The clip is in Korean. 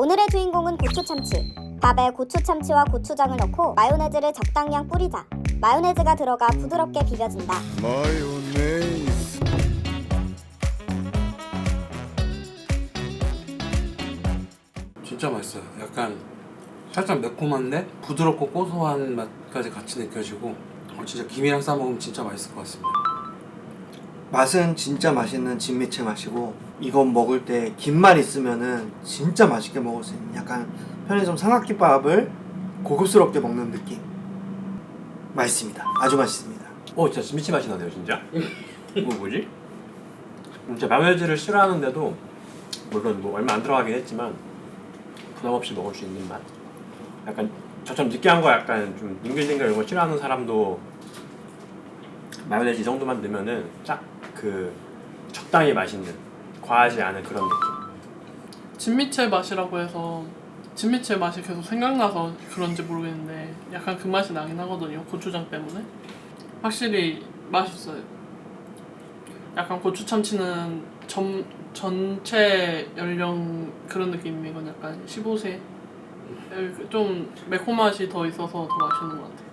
오늘의 주인공은 고추 참치. 밥에 고추 참치와 고추장을 넣고 마요네즈를 적당량 뿌리자. 마요네즈가 들어가 부드럽게 비벼진다. 마요네즈 진짜 맛있어요. 약간 살짝 매콤한데 부드럽고 고소한 맛까지 같이 느껴지고 어, 진짜 김이랑 싸 먹으면 진짜 맛있을 것 같습니다. 맛은 진짜 맛있는 진미채 맛이고 이건 먹을 때 김만 있으면은 진짜 맛있게 먹을 수 있는 약간 편의점 삼각김밥을 고급스럽게 먹는 느낌. 맛있습니다. 아주 맛있습니다. 어 진짜 미치 맛이 나네요 진짜. 이거 뭐지? 진짜 마요네즈를 싫어하는데도 물론 뭐 얼마 안 들어가긴 했지만 부담 없이 먹을 수 있는 맛. 약간 저처럼 느끼한 거 약간 좀 링글링글 이런 거 싫어하는 사람도 마요네즈 이 정도만 넣으면은 딱 그 적당히 맛있는 과하지 않은 그런 느낌. 진미채 맛이라고 해서 진미채 맛이 계속 생각나서 그런지 모르겠는데 약간 그 맛이 나긴 하거든요 고추장 때문에. 확실히 맛있어요. 약간 고추 참치는 전, 전체 연령 그런 느낌이건 약간 15세? 좀 매콤 맛이 더 있어서 더 맛있는 것 같아요